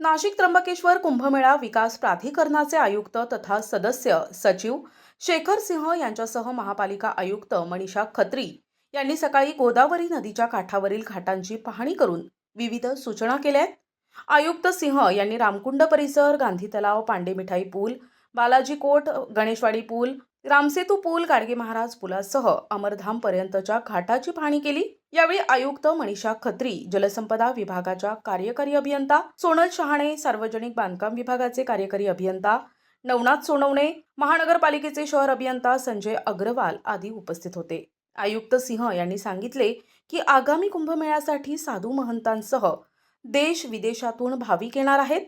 नाशिक त्र्यंबकेश्वर कुंभमेळा विकास प्राधिकरणाचे आयुक्त तथा सदस्य सचिव शेखर सिंह यांच्यासह महापालिका आयुक्त मनीषा खत्री यांनी सकाळी गोदावरी नदीच्या काठावरील घाटांची पाहणी करून विविध सूचना केल्या आहेत. आयुक्त सिंह यांनी रामकुंड परिसर गांधी तलाव पांडे मिठाई पूल बालाजी कोट गणेशवाडी पूल रामसेतू पूल गाडगे महाराज पुलासह अमरधाम पर्यंतच्या घाटाची पाहणी केली. यावेळी आयुक्त मनीषा खत्री जलसंपदा विभागाच्या कार्यकारी अभियंता सोनल शहाणे सार्वजनिक बांधकाम विभागाचे कार्यकारी अभियंता नवनाथ सोनवणे महानगरपालिकेचे शहर अभियंता संजय अग्रवाल आदी उपस्थित होते. आयुक्त सिंह यांनी सांगितले की आगामी कुंभमेळ्यासाठी साधू महंतांसह देश विदेशातून भाविक येणार आहेत.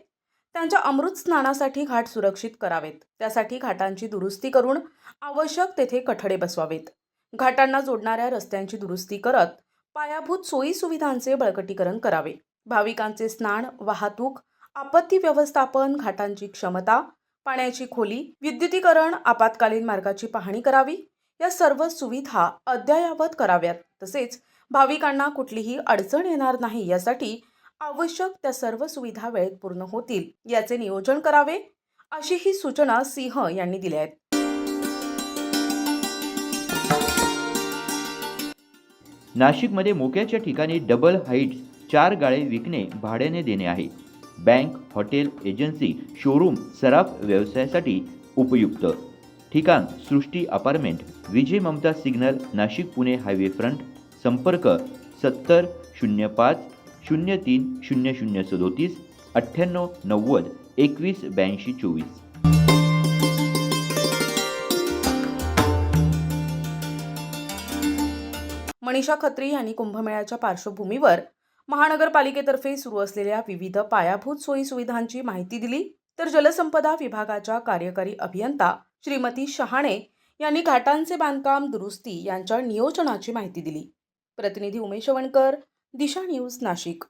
त्यांच्या अमृत स्नानासाठी घाट सुरक्षित करावेत. त्यासाठी घाटांची दुरुस्ती करून आवश्यक तेथे कठडे बसवावेत. घाटांना जोडणाऱ्या रस्त्यांची दुरुस्ती करत पायाभूत सोयी सुविधांचे बळकटीकरण करावे. भाविकांचे स्नान वाहतूक आपत्ती व्यवस्थापन घाटांची क्षमता पाण्याची खोली विद्युतीकरण आपत्कालीन मार्गाची पाहणी करावी. या सर्व सुविधा अद्ययावत कराव्यात. तसेच भाविकांना कुठलीही अडचण येणार नाही यासाठी आवश्यक त्या सर्व सुविधा वेळेत पूर्ण होतील याचे नियोजन करावे अशी ही सूचना सिंह यांनी दिल्या आहेत. नाशिकमध्ये मोक्याच्या ठिकाणी डबल हाईट्स चार गाळे विकणे भाड्याने देणे आहे. बँक हॉटेल एजन्सी शोरूम सराफ व्यवसायासाठी उपयुक्त. ठिकाण Srushti apartment Vijay Mamata signal Nashik Pune highway front संपर्क सत्तर शून्य पाच शून्य तीन शून्य शून्य सदोतीस अठ्ठ्याण्णव नव्वद एकवीस ब्याऐंशी चोवीस. मनीषा खत्री यांनी कुंभमेळ्याच्या पार्श्वभूमीवर महानगरपालिकेतर्फे सुरू असलेल्या विविध पायाभूत सोयी सुविधांची माहिती दिली. तर जलसंपदा विभागाच्या कार्यकारी अभियंता श्रीमती शहाणे यांनी घाटांचे बांधकाम दुरुस्ती यांच्या नियोजनाची माहिती दिली. प्रतिनिधी उमेश वणकर दिशा न्यूज नाशिक.